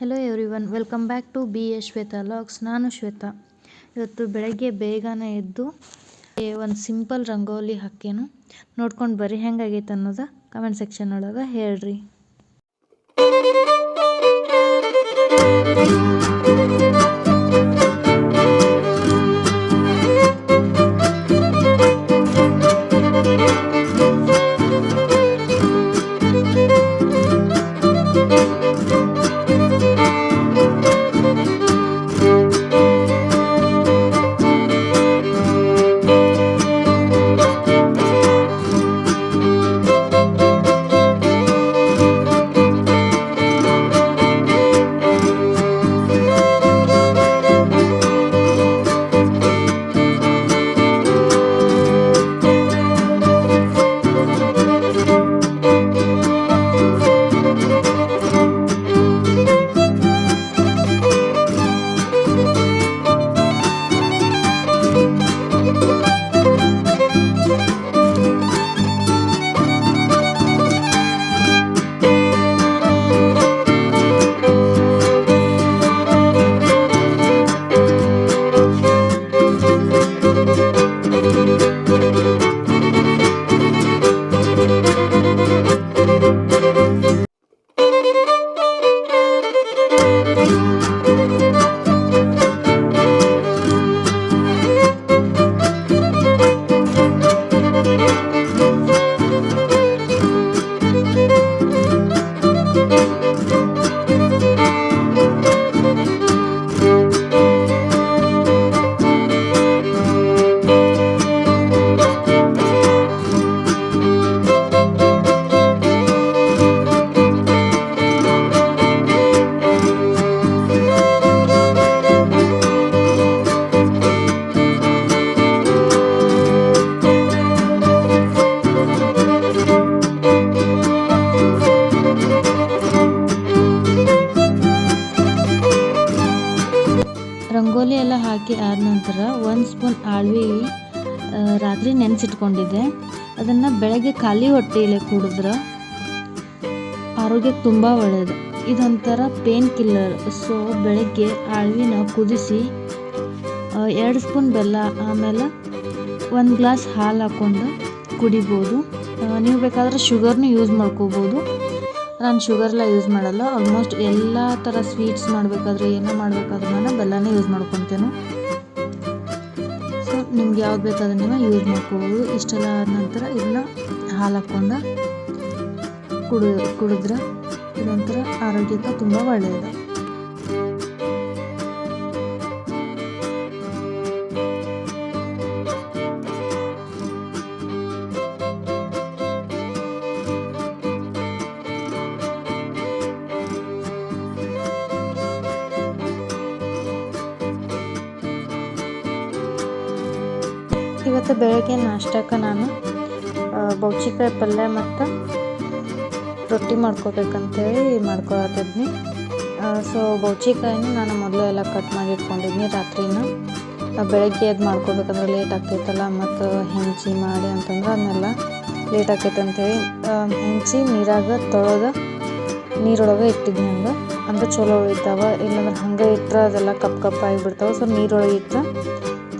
Hello everyone welcome back to B A Shweta vlogs ನಾನು ಶ್ವೇತಾ. ಇವತ್ತು ಬೆಳಗ್ಗೆ ಬೇಗನೆ ಎದ್ದು ಒಂದು ಸಿಂಪಲ್ ರಂಗೋಲಿ ಹಾಕೇನು ನೋಡ್ಕೊಂಡು ಬರ್ರಿ, ಹೆಂಗಾಗೈತೆ ಅನ್ನೋದು ಕಮೆಂಟ್ ಸೆಕ್ಷನ್ ಒಳಗೆ ಹೇಳ್ರಿ. ನಂತರ ಒಂದು ಸ್ಪೂನ್ ಆಳ್ವಿ ರಾತ್ರಿ ನೆನೆಸಿಟ್ಕೊಂಡಿದ್ದೆ. ಅದನ್ನು ಬೆಳಗ್ಗೆ ಖಾಲಿ ಹೊಟ್ಟೆಯಲ್ಲೇ ಕುಡಿದ್ರೆ ಆರೋಗ್ಯಕ್ಕೆ ತುಂಬ ಒಳ್ಳೆಯದು ಇದೊಂಥರ ಪೇನ್ ಕಿಲ್ಲರ್ ಸೊ ಬೆಳಗ್ಗೆ ಆಳ್ವಿನ ಕುದಿಸಿ ಎರಡು ಸ್ಪೂನ್ ಬೆಲ್ಲ, ಆಮೇಲೆ ಒಂದು ಗ್ಲಾಸ್ ಹಾಲು ಹಾಕ್ಕೊಂಡು ಕುಡಿಬೋದು. ನೀವು ಬೇಕಾದರೆ ಶುಗರ್ನೂ ಯೂಸ್ ಮಾಡ್ಕೋಬೋದು. ನಾನು ಶುಗರ್ಲ್ಲ ಯೂಸ್ ಮಾಡಲ್ಲ. ಆಲ್ಮೋಸ್ಟ್ ಎಲ್ಲ ಥರ ಸ್ವೀಟ್ಸ್ ಮಾಡಬೇಕಾದ್ರೆ, ಏನೋ ಮಾಡಬೇಕಾದ್ರೂ ನಾನು ಬೆಲ್ಲನೇ ಯೂಸ್ ಮಾಡ್ಕೊತೇನೆ. ನಿಮ್ಗೆ ಯಾವ್ದು ಬೇಕಾದ್ರೆ ನೀವು ಯೂಸ್ ಮಾಡ್ಕೋಬೋದು. ಇಷ್ಟೆಲ್ಲ ಆದ ನಂತರ ಇದನ್ನ ಹಾಲು ಹಾಕ್ಕೊಂಡು ಕುಡಿ, ಕುಡಿದ್ರೆ ಇದೊಂಥರ ಆರೋಗ್ಯಕ್ಕೆ ತುಂಬ ಒಳ್ಳೆಯದು ಇವತ್ತು ಬೆಳಗ್ಗೆ ನಾಷ್ಟಕ್ಕೆ ನಾನು ಬೌಚಿಕಾಯಿ ಪಲ್ಯ ಮತ್ತು ರೊಟ್ಟಿ ಮಾಡ್ಕೋಬೇಕಂತೇಳಿ ಮಾಡ್ಕೊಳತ್ತಿದ್ನಿ. ಸೊ ಬೌಚಿಕಾಯಿನ ನಾನು ಮೊದಲು ಎಲ್ಲ ಕಟ್ ಮಾಡಿ ಇಟ್ಕೊಂಡಿದ್ನಿ ರಾತ್ರಿನ. ಬೆಳಗ್ಗೆ ಅದು ಮಾಡ್ಕೋಬೇಕಂದ್ರೆ ಲೇಟ್ ಆಗ್ತೈತಲ್ಲ, ಮತ್ತು ಹೆಂಚಿ ಮಾಡಿ ಅಂತಂದ್ರೆ ಅದನ್ನೆಲ್ಲ ಲೇಟ್ ಆಕೈತೆ ಅಂತೇಳಿ ಹೆಂಚಿ, ನೀರಾಗ ತೊಳೆದು ನೀರೊಳಗೆ ಇಟ್ಟಿದ್ನಿ ಹಂಗೆ. ಅಂದ್ರೆ ಚಲೋ ಉಳಿತಾವ, ಇಲ್ಲಾಂದ್ರೆ ಹಂಗೆ ಇಟ್ಟರೆ ಅದೆಲ್ಲ ಕಪ್ ಕಪ್ ಆಗಿಬಿಡ್ತಾವೆ ಸೊ ನೀರೊಳಗೆ ಇಟ್ಟರೆ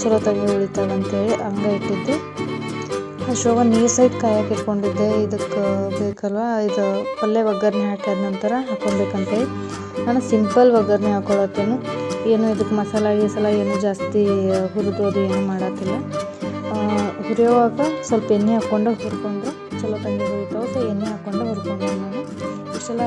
ಚಲೋ ತಂಗಿ ಉಳಿತಾವ ಅಂತೇಳಿ ಹಂಗೆ ಇಟ್ಟಿದ್ದೆ. ಅಷ್ಟೊಳಗೆ ನೀರು ಸೈಡ್ ಕಾಯಕ್ಕೆ ಇಟ್ಕೊಂಡಿದ್ದೆ. ಇದಕ್ಕೆ ಬೇಕಲ್ವ? ಇದು ಪಲ್ಯ ಒಗ್ಗರಣೆ ಹಾಕಿದ ನಂತರ ಹಾಕೊಬೇಕಂತೇಳಿ ನಾನು ಸಿಂಪಲ್ ಒಗ್ಗರಣೆ ಹಾಕ್ಕೊಳತ್ತೇನು ಏನು ಇದಕ್ಕೆ ಮಸಾಲ ಗೀಸಲ ಏನು ಜಾಸ್ತಿ ಹುರಿದು ಅದು ಏನು ಮಾಡತ್ತಿಲ್ಲ ಹುರಿಯುವಾಗ ಸ್ವಲ್ಪ ಎಣ್ಣೆ ಹಾಕ್ಕೊಂಡು ಹುರ್ಕೊಂಡು, ಚಲೋ ತಂಗಿ ಹುರಿತಾವೆ ಸೊ ಎಣ್ಣೆ ಹಾಕ್ಕೊಂಡು ಹುರ್ಕೊಂಡೆ ನಾನು. ಇಷ್ಟೆಲ್ಲ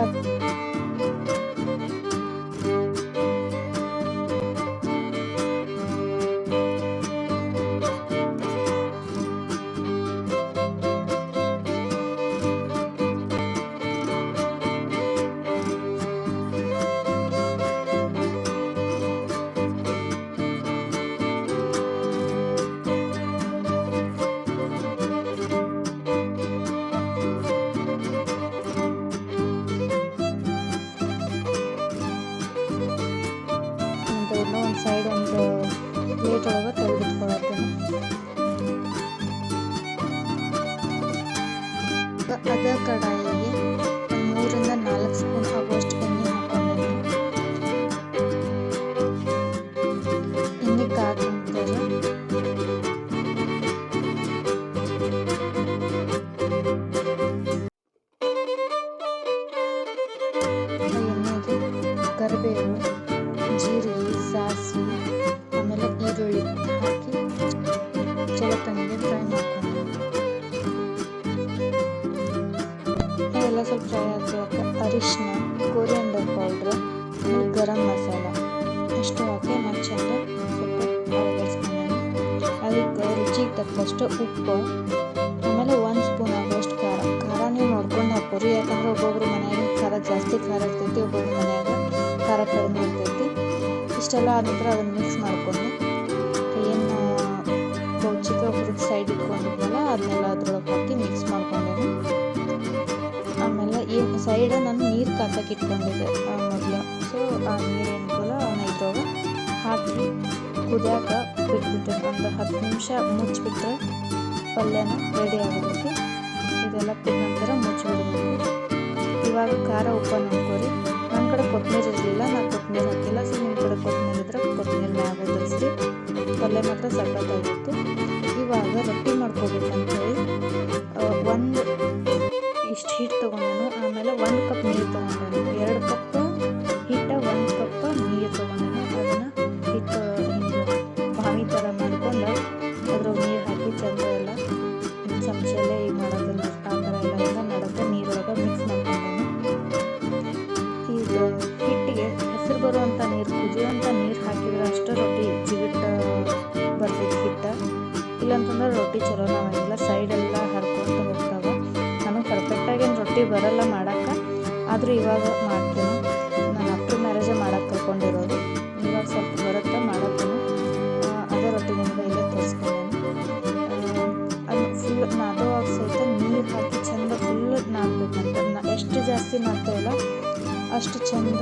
ಇರ್ತೈತಿ ಒಬ್ಬೊಬ್ರು ಮನ್ಯಾಗ ಖಾರ ಕಡಿಮೆ ಇರ್ತೈತಿ. ಇಷ್ಟೆಲ್ಲ ಆದ ನಂತರ ಅದನ್ನು ಮಿಕ್ಸ್ ಮಾಡಿಕೊಂಡು ಏನು ಕೌಚಿಕ ಹುರಿದು ಸೈಡ್ ಇಟ್ಕೊಂಡಿದ್ವಲ್ಲ ಅದನ್ನೆಲ್ಲ ಅದ್ರೊಳಗೆ ಹಾಕಿ ಮಿಕ್ಸ್ ಮಾಡ್ಕೊಂಡೇನು. ಆಮೇಲೆ ಈ ಸೈಡ ನಾನು ನೀರು ಕಾಸಕ್ಕೆ ಇಟ್ಕೊಂಡಿದ್ದೆ ಮೊದಲು. ಸೊ ಆ ನೀರು ಅವನ ಇದ್ರೊಳಗೆ ಹಾಕಿ ಕುದಿಯಾಕ ಬಿಟ್ಬಿಟ್ಟೆ ಒಂದು ಹತ್ತು ನಿಮಿಷ ಮುಚ್ಚಿಬಿಟ್ರೆ ಪಲ್ಯನ ರೆಡಿ ಆಗೋದಕ್ಕೆ ಇದೆಲ್ಲ ಕುದ ನಂತರ ಮುಚ್ಚಿಬಿಡ್ಬೇಕು ಇವಾಗ ಖಾರ ಉಪ್ಪು ನೋಡ್ಕೊರಿ ನನ್ನ ಕಡೆ ಕೊತ್ತಂಬರಿ ಇರಲಿಲ್ಲ, ನಾನು ಕೊತ್ತಂಬರಿ ಹಾಕಿಲ್ಲ. ಸೊ ನಿಮ್ಮ ಕಡೆ ಕೊತ್ತಂಬರಿ ಇದ್ರೆ ಕೊತ್ತಂಬರಿ ಮ್ಯಾಗ ಅಷ್ಟೇ ಪಲ್ಯ ಮಾತ್ರ ಸಕ್ಕತ್ತಾಗಿತ್ತು ಇವಾಗ ರೊಟ್ಟಿ ಮಾಡ್ಕೋಬೇಕಂತೇಳಿ ಒಂದು ಇಷ್ಟು ಹಿಟ್ಟು ತೊಗೊಂಡು ಆಮೇಲೆ ಒಂದು ಕಪ್ ನೀರು ತೊಗೊಂಡು ಎರಡು ಕಪ್ ಹಿಟ್ಟ, ಒಂದು ಕಪ್ ನೀರು ತೊಗೊಂಡು ಅದನ್ನು ಹಿಟ್ಟು ಬಾವಿ ಥರ ಮಾಡ್ಕೊಂಡು ಅದ್ರ ನೀರು ಹಾಕಿ ಚಂದ ಎಲ್ಲ ಚಮಚಲ್ಲೇ ಬರಲ್ಲ ಮಾಡೋಕ್ಕೆ. ಆದರೂ ಇವಾಗ ಮಾಡ್ತೀನಿ. ನಾನು ಆಫ್ಟರ್ ಮ್ಯಾರೇಜೇ ಮಾಡೋಕ್ಕೆ ಕಲ್ಕೊಂಡಿರೋದು ಇವಾಗ ಸ್ವಲ್ಪ ಬರುತ್ತೆ ಮಾಡೋಕ್ಕೂ. ಅದೇ ರೊಟ್ಟಿ ನಿಮ್ಗೆ ಇಲ್ಲೇ ತೋರಿಸ್ಕೊಂಡೇನೆ. ಅದು ಫುಲ್ ನಾದೋವಾಗ ಸಹಿತ ನೀರು ಹಾಕಿ ಚಂದ ಫುಲ್ ನಾದಬೇಕಂತ. ನಾ ಎಷ್ಟು ಜಾಸ್ತಿ ಮಾಡ್ತಾಯಿಲ್ಲ ಅಷ್ಟು ಚಂದ,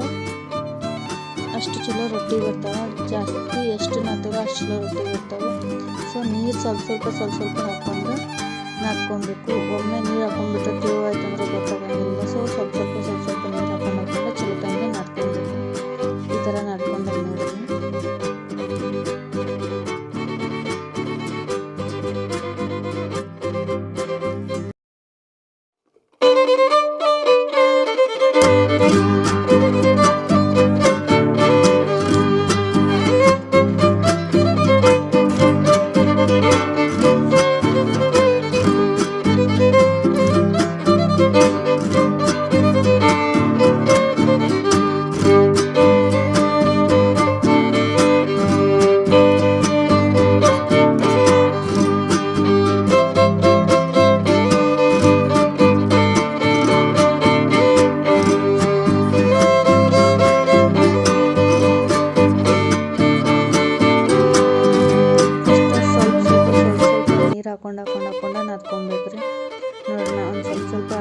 ಅಷ್ಟು ಚಲೋ ರೊಟ್ಟಿ ಬರ್ತವೆ. ಜಾಸ್ತಿ ಎಷ್ಟು ನಾದ್ತೇವೋ ಅಷ್ಟು ಚಲೋ ರೊಟ್ಟಿ ಬರ್ತವೆ. ಸೊ ನೀರು ಸ್ವಲ್ಪ ಸ್ವಲ್ಪ ಸ್ವಲ್ಪ ಸ್ವಲ್ಪ ಹಾಕ್ಕೊಂಡು ನಾದ್ಕೊಬೇಕು, ಒಮ್ಮೆ ನೀರು ಹಾಕೊಂಡ್ಬಿಟ್ರೆ ತಿಳು ಆಯ್ತು ಅಂದ್ರೆ ಗೊತ್ತಾಗಂಗಿಲ್ಲ. ಸೊ ಸ್ವಲ್ಪ ಸ್ವಲ್ಪ ಸ್ವಲ್ಪ ಸ್ವಲ್ಪ ನೀರು ಹಾಕೊಂಡು ಹಾಕೊಂಡು ಚಲೋ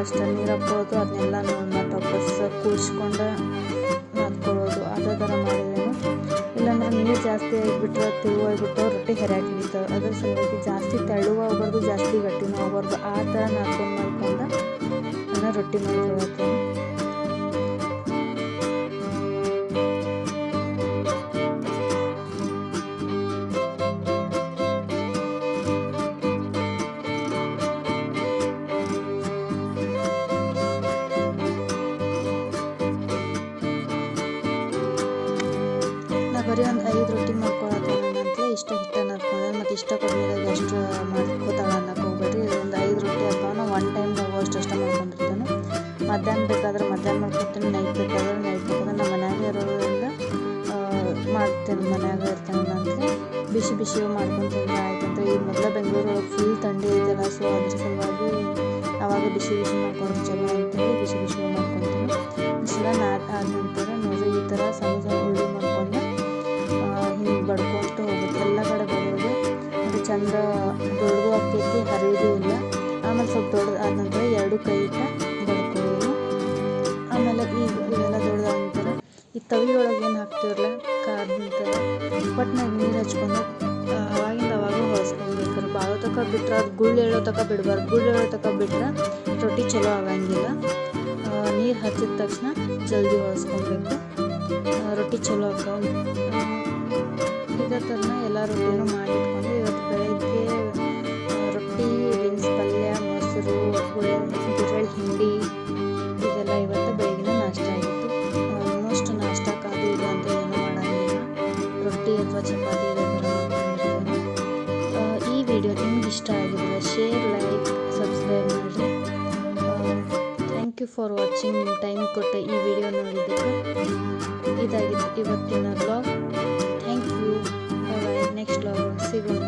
ಅಷ್ಟೇ ನೀರು ಹಾಕ್ಬೋದು ಅದನ್ನೆಲ್ಲ ನಾವು ವಾಪಸ್ ಕೂಡಿಸ್ಕೊಂಡು ನಾದ್ಕೊಳ್ಳೋದು ಅದೇ ಥರ ಮಾಡಿದ್ರೇನು ಇಲ್ಲಾಂದ್ರೆ ನೀರು ಜಾಸ್ತಿ ಆಗಿಬಿಟ್ರೆ ತಿಳುವಾಗಿಬಿಟ್ಟು ರೊಟ್ಟಿ ಹೆರಾಕಿ ಹಿಡಿತಾವೆ ಅದ್ರ ಸಲುವಾಗಿ ಜಾಸ್ತಿ ತೆಳುವು ಜಾಸ್ತಿ ಗಟ್ಟಿನೂ ಆಗಬಾರ್ದು. ಆ ಥರ ನಾದ್ಕೊಂಡು ಮಾಡ್ಕೊಂಡು ನಾನು ರೊಟ್ಟಿ ಮಾಡ್ಕೊಳತ್ತೇನೆ. ಐದು ರೊಟ್ಟಿ ಮಾಡ್ಕೊಳತ್ತೇನೆ ಅಂತಲೇ ಇಷ್ಟ ಹಿಟ್ಟ ನಾದ್ಕೊಂಡೆ ಮತ್ತು ಇಷ್ಟ ಕಡಿಮೆದಾಗ ಎಷ್ಟು ಮಾಡ್ಕೋತಾಳೆ ಅನ್ನಕ್ಕೆ ಹೋಗ್ಬೇಡ್ರಿ. ಒಂದು ಐದು ರೊಟ್ಟಿ ಹಾಕೋ ಒನ್ ಟೈಮ್ ಅಷ್ಟು ಅಷ್ಟ ಮಾಡ್ಕೊಂಡಿರ್ತೇನೆ. ಮಧ್ಯಾಹ್ನ ಬೇಕಾದ್ರೆ ಮಧ್ಯಾಹ್ನ ಮಾಡ್ಕೊತೀನಿ ನೈಟ್ ಬೇಕಾದ್ರೆ ನೈಟ್ ಬೇಕಾದ್ರೆ ನಮ್ಮ ಮನ್ಯಾಗ ಇರೋದ್ರಿಂದ ಮಾಡ್ತೇನೆ. ಮನ್ಯಾಗ ಇರ್ತೇನೆ ಬಿಸಿ ಬಿಸಿ ಮಾಡ್ಕೊತೀನಿ ಆಯ್ತಂತ. ಈಗ ಮೊದಲ ಬೆಂಗಳೂರೊಳಗೆ ಫುಲ್ ಥಂಡಿ ಐತಲ್ಲ ಸೊ ಅದ್ರ ಸಲುವಾಗಿ ಅವಾಗ ಬಿಸಿ ಬಿಸಿ ಮಾಡ್ಕೊಂಡು ಚಲೋ ಅಂತೇಳಿ ಬಿಸಿ ಬಿಸಿ ಮಾಡ್ಕೊತೀನಿ ಇಷ್ಟೆಲ್ಲ ನಾಟ ಆದ ನಂತರ ನೋಡಿ ಈ ಥರ ಸಣ್ಣ ಚಂದ ದೊಡ್ಡದು ಆಗ್ತೈತಿ ಹರಿಯೋದು ಇಲ್ಲ. ಆಮೇಲೆ ಸ್ವಲ್ಪ ದೊಡ್ಡದು ಆದ ನಂತರ ಎರಡು ಕೈ ಇಟ್ಟ ಬಡ್ಕೊಳ್ಳೋದು. ಆಮೇಲೆ ಈಗ ಇವೆಲ್ಲ ದೊಡ್ಡದಾದ ನಂತರ ಈ ತವಿಯೊಳಗೆ ಏನು ಹಾಕ್ತಿರಲ್ಲ ಕಾದ ನಂತರ ಒಟ್ಟಿನಾಗ ನೀರು ಹಚ್ಕೊಂಡು ಅವಾಗಿಂದ ಅವಾಗ ಹೊಳ್ಸ್ಕೊಬೇಕು ಭಾಳ ತಕ ಬಿಟ್ಟರೆ ಅದು ಗುಳ್ಳು ಹೇಳೋ ತಕ ಬಿಡಬಾರ್ದು. ಗುಳ್ಳು ಹೇಳೋ ತಕ ಬಿಟ್ರೆ ರೊಟ್ಟಿ ಚಲೋ ಆಗಂಗಿಲ್ಲ. ನೀರು ಹಚ್ಚಿದ ತಕ್ಷಣ ಜಲ್ದಿ ಹೊಳ್ಸ್ಕೊಬೇಕು ರೊಟ್ಟಿ ಚಲೋ ಆಕಾವ ಇದೇ ಥರನ ಎಲ್ಲ ರೊಟ್ಟಿನೂ ಮಾಡಿಟ್ಕೊಂಡು ಇವತ್ತು ಬೆಳಗ್ಗೆ ರೊಟ್ಟಿ, ಬೀನ್ಸ್, ಪಲ್ಯ, ಮೊಸರು ಗುರಳ್ ಹಿಂಡಿ, ಇದೆಲ್ಲ ಇವತ್ತು ಬೆಳಗಿನ ನಾಷ್ಟ ಆಗಿತ್ತು. ಆಲ್ಮೋಸ್ಟ್ ನಾಷ್ಟ, ಕಾದು ಇದು ಅಂತ ಏನೂ ಮಾಡೋಂಗಿಲ್ಲ ರೊಟ್ಟಿ ಅಥವಾ ಚಪಾತಿ ಈ ವಿಡಿಯೋ ನಿಮ್ಗೆ ಇಷ್ಟ ಆಗಿದ್ರೆ ಶೇರ್ ಲೈಕ್ ಸಬ್ಸ್ಕ್ರೈಬ್ ಮಾಡಿ. ಥ್ಯಾಂಕ್ ಯು ಫಾರ್ ವಾಚಿಂಗ್ ನಿಮ್ಮ ಟೈಮ್ ಕೊಟ್ಟ ಈ ವಿಡಿಯೋ ನೋಡಿದ್ದಕ್ಕೆ ಇದಾಗಿತ್ತು ಇವತ್ತಿನ ಬ್ಲಾಗ್ ಯು ಬಾಯ್ ನೆಕ್ಸ್ಟ್ ಬ್ಲಾಗ್ ಸಿಗೋಣ